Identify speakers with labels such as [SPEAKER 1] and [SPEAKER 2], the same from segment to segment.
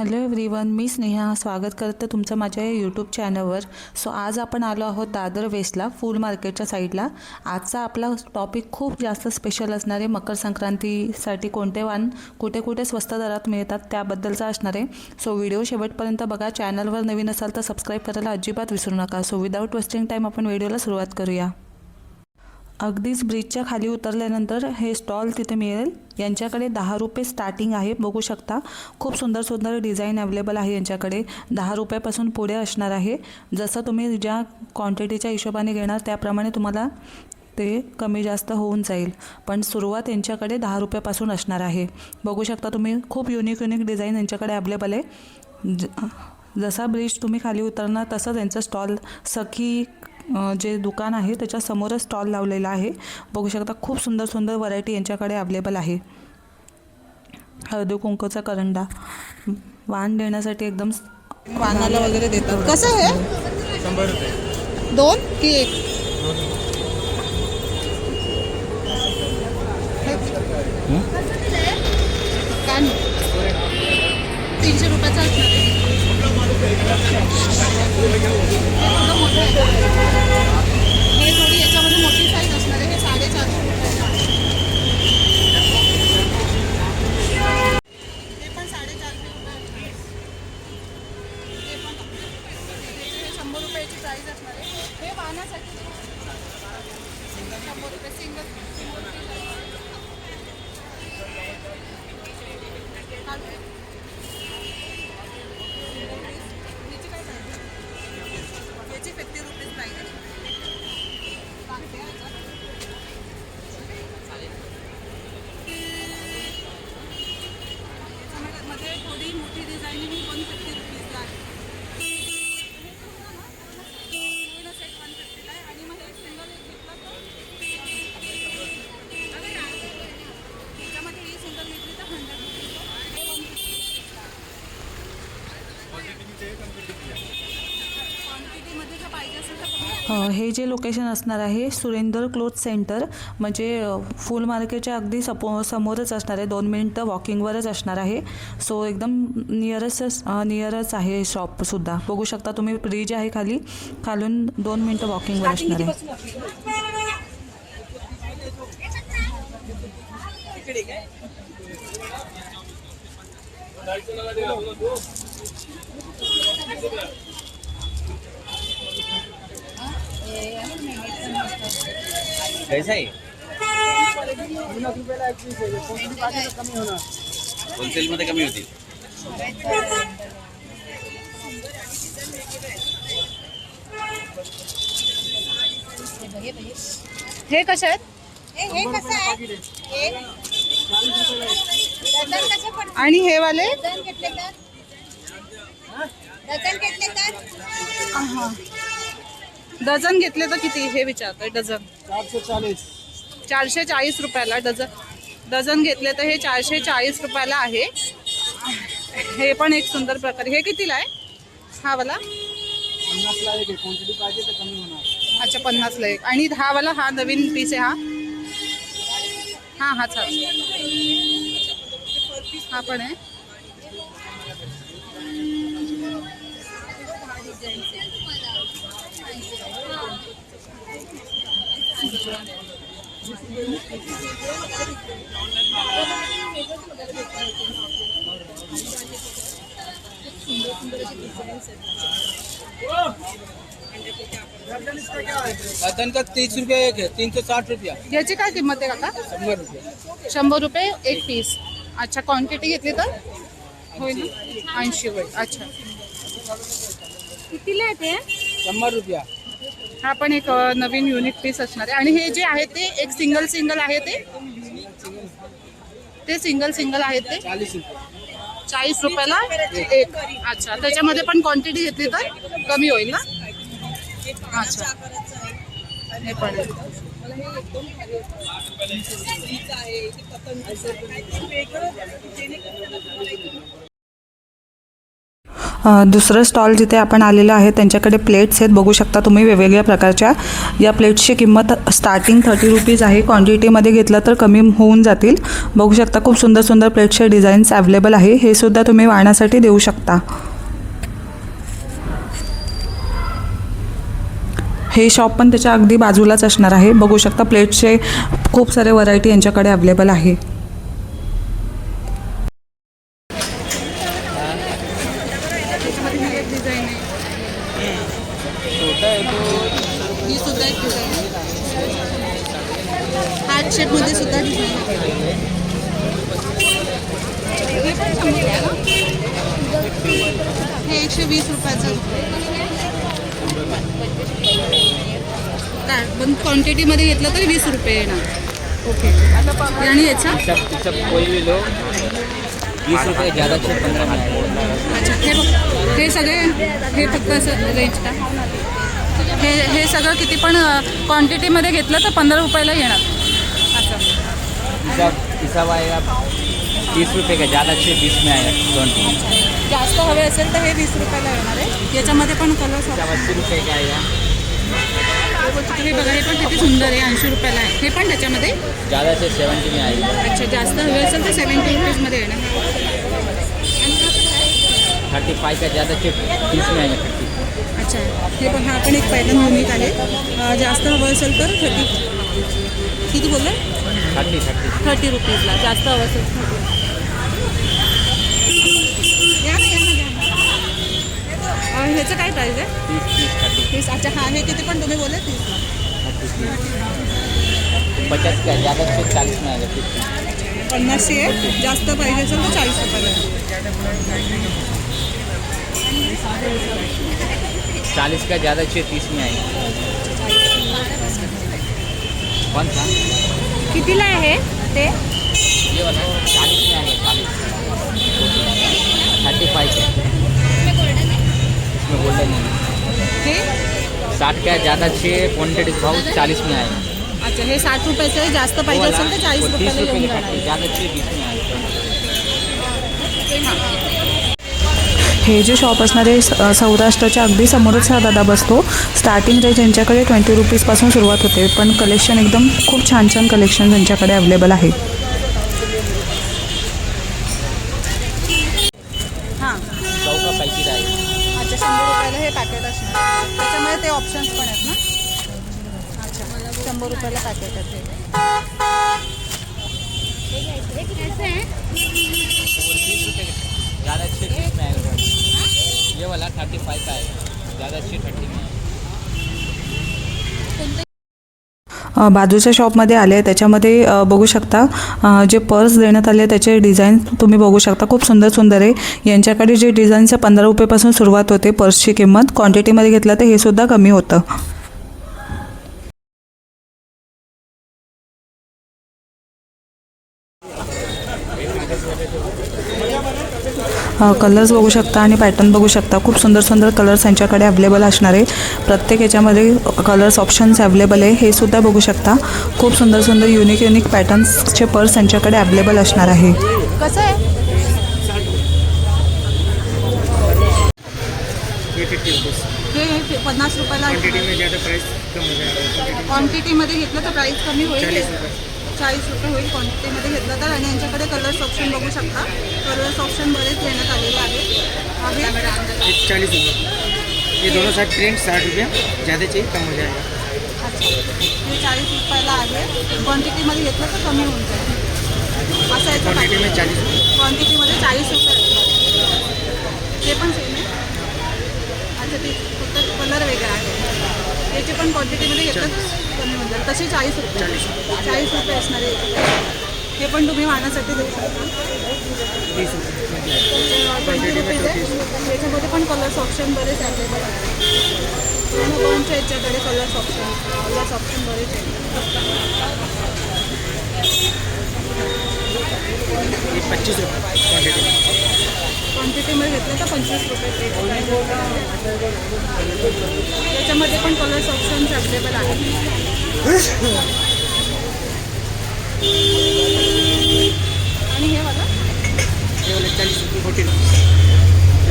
[SPEAKER 1] Hello everyone मी स्नेहा स्वागत करते तुमचं माझ्या या यूट्यूब चॅनलवर सो आज आपण आलो आहोत दादर वेस्टला फूल मार्केटच्या साईडला आजचा आपला टॉपिक खूप जास्त स्पेशल असणार आहे. मकर संक्रांतीसाठी कोणते वाण कुठे कुठे स्वस्त दरात मिळतात त्याबद्दलचा असणार आहे. सो व्हिडिओ शेवटपर्यंत बघा. चॅनलवर नवीन असाल तर सबस्क्राईब करायला अजिबात विसरू नका. सो विदाऊट वेस्टिंग टाईम आपण व्हिडिओला सुरुवात करूया. अगदीच ब्रिजच्या खाली उतरल्यानंतर हे स्टॉल तिथे मिळेल. यांच्याकडे दहा रुपये स्टार्टिंग आहे. बघू शकता खूप सुंदर सुंदर डिझाईन अवेलेबल आहे यांच्याकडे. दहा रुपयापासून पुढे असणार आहे. जसं तुम्ही ज्या क्वांटिटीच्या हिशोबाने घेणार त्याप्रमाणे तुम्हाला ते कमी जास्त होऊन जाईल. पण सुरुवात यांच्याकडे दहा रुपयापासून असणार आहे. बघू शकता तुम्ही खूप युनिक युनिक डिझाईन यांच्याकडे अवेलेबल आहे. ज जसा ब्रिज तुम्ही खाली उतरणार तसं त्यांचं स्टॉल सखी जे दुकान आहे त्याच्या समोरच स्टॉल लावलेला आहे. बघू शकता खूप सुंदर सुंदर व्हरायटी यांच्याकडे अवेलेबल आहे. हळदी कुंकूचा करंडा. वाण देण्यासाठी एकदम
[SPEAKER 2] वानाला वगैरे देतात. कसं आहे? दोन की एक. तीनशे रुपयाचा Thank you. हे
[SPEAKER 1] जे लोकेशन असणार आहे सुरेंदर क्लोथ सेंटर म्हणजे फुल मार्केटच्या अगदी सपो समोरच असणार आहे. दोन मिनटं वॉकिंगवरच असणार आहे. सो एकदम नियरच नियरच आहे शॉपसुद्धा बघू शकता तुम्ही ब्रिज आहे खाली. खालून दोन मिनटं वॉकिंगवर असणार आहे.
[SPEAKER 3] कैसा आहे होलसेल मध्ये कमी होतील
[SPEAKER 2] हे कसे आहेत?
[SPEAKER 4] हे कसं आहे? हे
[SPEAKER 2] आणि हे वाले?
[SPEAKER 4] डझन घेतले तर? डझन घेतले तर?
[SPEAKER 2] डझन घेतले तर किती? हे विचारतोय डझन.
[SPEAKER 5] चारशे चाळीस
[SPEAKER 2] चारशे चाळीस रुपयाला डझन. डझन घेतले तर हे चारशे चाळीस रुपयाला आहे. हे पण एक सुंदर प्रकार. हे कितीला आहे? हा वाला?
[SPEAKER 5] पन्नासला एक क्वांटिटी पाहिजे तर कमी होणार.
[SPEAKER 2] अच्छा पन्नासला एक. आणि हा वाला हा नवीन पीस आहे हा? हा हाच हाच हा पण आहे
[SPEAKER 6] दर्जन का तीस रुपया एक है तीन सौ साठ रुपया।
[SPEAKER 2] याची काय किंमत आहे काका?
[SPEAKER 6] शंबर रुपया।
[SPEAKER 2] शंभर रुपये एक पीस। अच्छा क्वांटिटी घेतली तर? होईल ना? ऐंशी होईल अच्छा.
[SPEAKER 4] कितीला आहे ते?
[SPEAKER 6] शंभर रुपया.
[SPEAKER 2] हा पण एक अ, नवीन युनिक पीस असणार आहे. आणि हे जे आहे ते एक सिंगल सिंगल आहे ते? ते सिंगल सिंगल आहे ते?
[SPEAKER 6] चालीस रुपया.
[SPEAKER 2] चाळीस रुपयाला एक. अच्छा त्याच्यामध्ये पण क्वांटिटी घेतली तर कमी होईल ना? अच्छा. हे पण आहे.
[SPEAKER 1] दुसरं स्टॉल जिथे आपण आलेलं आहे त्यांच्याकडे प्लेट्स आहेत. बघू शकता तुम्ही वेगवेगळ्या प्रकारच्या. या प्लेट्सची किंमत स्टार्टिंग थर्टी रुपीज आहे. क्वांटिटीमध्ये घेतलं तर कमी होऊन जातील. बघू शकता खूप सुंदर सुंदर प्लेट्सचे डिझाईन्स अवेलेबल आहे. हे सुद्धा तुम्ही वाहण्यासाठी देऊ शकता. हे शॉप पण त्याच्या अगदी बाजूलाच असणार आहे. बघू शकता प्लेट्सचे खूप सारे व्हरायटी यांच्याकडे अवेलेबल आहे.
[SPEAKER 2] हे एकशे वीस रुपयाचं. काय? पण क्वांटिटीमध्ये घेतलं तर वीस रुपये येणार. ओके आणि याचा?
[SPEAKER 6] सब कोई भी लो बीस रुपये ज़्यादा छः पंद्रह में आएगा
[SPEAKER 2] अच्छा हे बघ. हे सगळे हे फक्त असं रेंज का? हे हे सगळं किती पण क्वांटिटीमध्ये घेतलं तर पंधरा रुपयाला येणार. असं
[SPEAKER 6] हिसाब हिसाब आएगा तीस रुपये का? ज़्यादा छः बीस में आएगा ट्वेंटी
[SPEAKER 2] जास्त हवे असेल तर हे वीस रुपयाला येणार आहे. याच्यामध्ये पण कलर्स हे बघा हे पण किती सुंदर आहे ऐंशी रुपयाला आहे. हे पण त्याच्यामध्ये?
[SPEAKER 6] में आएगा
[SPEAKER 2] अच्छा जास्त हवे असेल तर सेवन्टी रुपीजमध्ये येणार.
[SPEAKER 6] थर्टी फाइव का ज़्यादा छः तीस में आएगा थर्टी
[SPEAKER 2] अच्छा हे पण हा पण एक पॅटर्न युनिक आहे अं, जास्त हवं असेल तर थर्टी किती बोललं?
[SPEAKER 6] थर्टी थर्टी
[SPEAKER 2] थर्टी रुपीजला जास्त हवं असेल तर 30. या ना या ना या ना अं, ह्याचं काय प्राईस आहे?
[SPEAKER 6] तीस
[SPEAKER 2] अच्छा हा हे किती पण तुम्ही बोलले तीस
[SPEAKER 6] पचास का ज़्यादा छः चालीस में आएगा फिफ्टी
[SPEAKER 2] पन्नासशे आहे जास्त पाहिजे असेल तर चाळीस रुपयाला
[SPEAKER 6] चालीस का ज़्यादा छः तीस में आएगा कौन सा
[SPEAKER 4] कितीला आहे ते?
[SPEAKER 6] चालीस में आएगा चालीस थर्टी फाइव साठ का ज़्यादा छः क्वान्टिटी भाव चालीस में आएगा
[SPEAKER 2] अच्छा हे साठ रुपयाचं जास्त पाहिजे असेल तर चाळीस
[SPEAKER 6] तीस
[SPEAKER 2] रुपयाला
[SPEAKER 6] रुपये का
[SPEAKER 2] जाणार.
[SPEAKER 6] ज़्यादा छः बीस में आएगा
[SPEAKER 1] हे जे शॉप असणार आहे स- अ, सौराष्ट्राच्या अगदी समोरच हा दादा बसतो. स्टार्टिंग रेंज यांच्याकडे ट्वेंटी रुपीजपासून सुरुवात होते पण कलेक्शन एकदम खूप छान छान कलेक्शन यांच्याकडे अवेलेबल आहे
[SPEAKER 2] हां
[SPEAKER 6] सौ का पैकेट आएगा
[SPEAKER 2] अच्छा शंभर रुपयाला हे पॅकेट असणार त्याच्यामध्ये ते ऑप्शन्स पण आहेत ना अच्छा शंभर रुपयाला पॅकेट आहे ते
[SPEAKER 6] वो तीस रुपये का ज़्यादा छः तीस में आएगा ये वाला थर्टी फाइव का आएगा ज़्यादा थर्टी में
[SPEAKER 1] बाजूच्या शॉपमध्ये आले आहे. त्याच्यामध्ये बघू शकता जे पर्स देण्यात आले त्याचे डिझाईन तुम्ही बघू शकता. खूप सुंदर सुंदर आहे. यांच्याकडे जे डिझाईनचं पंधरा रुपयेपासून सुरुवात होते पर्सची किंमत. क्वांटिटीमध्ये घेतलं तर हे सुद्धा कमी होतं. कलर्स बघू शकता आणि पॅटर्न बघू शकता. खूप सुंदर सुंदर कलर्स यांच्याकडे अवेलेबल असणार आहे. प्रत्येक याच्यामध्ये कलर्स ऑप्शन्स अवेलेबल आहे. हे सुद्धा बघू शकता. खूप सुंदर सुंदर युनिक युनिक पॅटर्न्सचे पर्स यांच्याकडे अवेलेबल असणार आहे.
[SPEAKER 2] कसं आहे? पन्नास रुपयाला क्वांटिटीमध्ये घेतलं तर प्राईस कमी होईल.
[SPEAKER 5] चाळीस रुपये.
[SPEAKER 2] चाळीस होईल क्वांटिटीमध्ये घेतलं तर. आणि यांच्याकडे कलर्स ऑप्शन बघू शकता. कलर्स ऑप्शन बरेच देण्यात आलेले आहेत. आहे.
[SPEAKER 5] चालीस रुपये. ये दोनों साइड प्रिंट साठ रुपये. ज़्यादा चाहिए कम हो जाएगा
[SPEAKER 2] अच्छा. हे चाळीस रुपयाला आहे. क्वांटिटीमध्ये घेतलं तर कमी होऊन जाईल. असं
[SPEAKER 5] में चालीस रुपये.
[SPEAKER 2] क्वांटिटीमध्ये चाळीस रुपये ते पण सेम आहे. अच्छा ते फक्त कलर वेगळा आहे. याची पण क्वांटिटीमध्ये घेतलं जाईल तसे चाळीस रुपये. चाळीस रुपये असणार. आहे हे पण तुम्ही वाहण्यासाठी देऊ शकता. ट्वेंटी रुपीज आहे याच्यामध्ये पण कलर्स ऑप्शन बरेच अवेलेबल आहेत. दोनच्या याच्याकडे कलर्स ऑप्शन कलर्स ऑप्शन बरेच आहेत.
[SPEAKER 5] पच्चीस रुपये.
[SPEAKER 2] क्वांटिटीमध्ये घेतलं तर पंचवीस रुपये प्लेट याच्यामध्ये पण कलर्स ऑप्शन्स अवेलेबल आहेत. आणि हे बघा.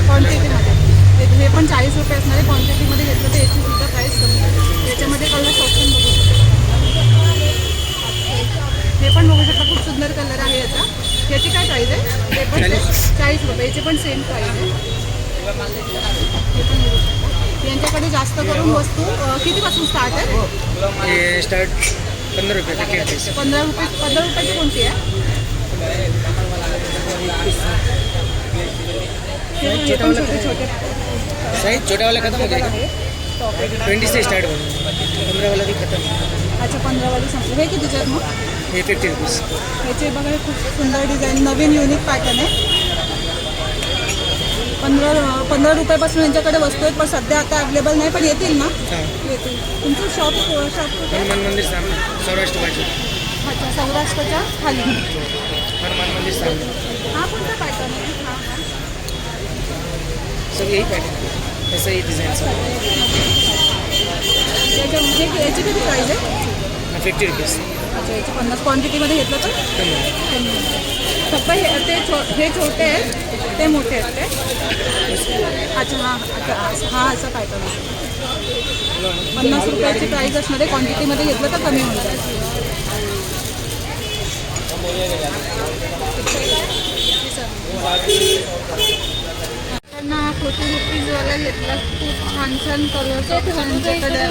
[SPEAKER 2] क्वांटिटीमध्ये हे पण चाळीस रुपये असणारे क्वांटिटीमध्ये घेतलं तर याची सुद्धा प्राईस कमी आहे याच्यामध्ये कलर ऑप्शन बघू शकता हे पण बघू शकता खूप सुंदर कलर आहे याचा याची काय प्राईज आहे हे पण चाळीस रुपये याची पण सेम प्राईज आहे हे पण बघू शकता यांच्याकडे जास्त करून वस्तू कितीपासून स्टार्ट आहे
[SPEAKER 5] स्टार्ट पंद्रह रुपये
[SPEAKER 2] पंधरा रुपये पंधरा रुपयाची कोणती आहे? हे हे पण छोटे छोटे.
[SPEAKER 5] साइज छोटा वाला खत्म हो
[SPEAKER 2] हे आहे
[SPEAKER 5] ट्वेंटी से स्टार्ट होगा पंद्रह वाला भी खत्म.
[SPEAKER 2] अच्छा पंधरावाली संपली हे कितीचे मग?
[SPEAKER 5] ये फिफ्टी रुपीज़
[SPEAKER 2] ह्याचे बघा हे खूप सुंदर डिझाईन नवीन युनिक पॅटर्न आहे. पंधरा पंधरा रुपयापासून यांच्याकडे वस्तू आहेत पण सध्या आता अवेलेबल नाही पण येतील ना? येतील. तुमचं शॉप शॉप कुठे आहे?
[SPEAKER 5] हनुमान मंदिर सामने सौराष्ट्र बाजू.
[SPEAKER 2] अच्छा सौराष्ट्रच्या खाली.
[SPEAKER 5] हनुमान मंदिर सामने.
[SPEAKER 2] हा कोणता पॅटर्न आहे? हा हा.
[SPEAKER 5] सब यही पैटर्न ऐसा ही डिज़ाइन सब
[SPEAKER 2] याच्या हे याची किती प्राईस आहे?
[SPEAKER 5] फिफ्टी रुपीज़
[SPEAKER 2] अच्छा याची पन्नास क्वांटिटीमध्ये घेतलं तर. फक्त हे ते छो हे छोटे आहेत. ते मोठे आहेत ते अच्छा हां अच्छा असं हा असा पॅटर्न आहे पन्नास रुपयाची प्राईस असणारे क्वांटिटीमध्ये घेतलं तर कमी होऊन जाईल. त्यांना फोर्टी रुपीजवाला घेतला. खूप छान छान कलर्स त्यांच्याकडे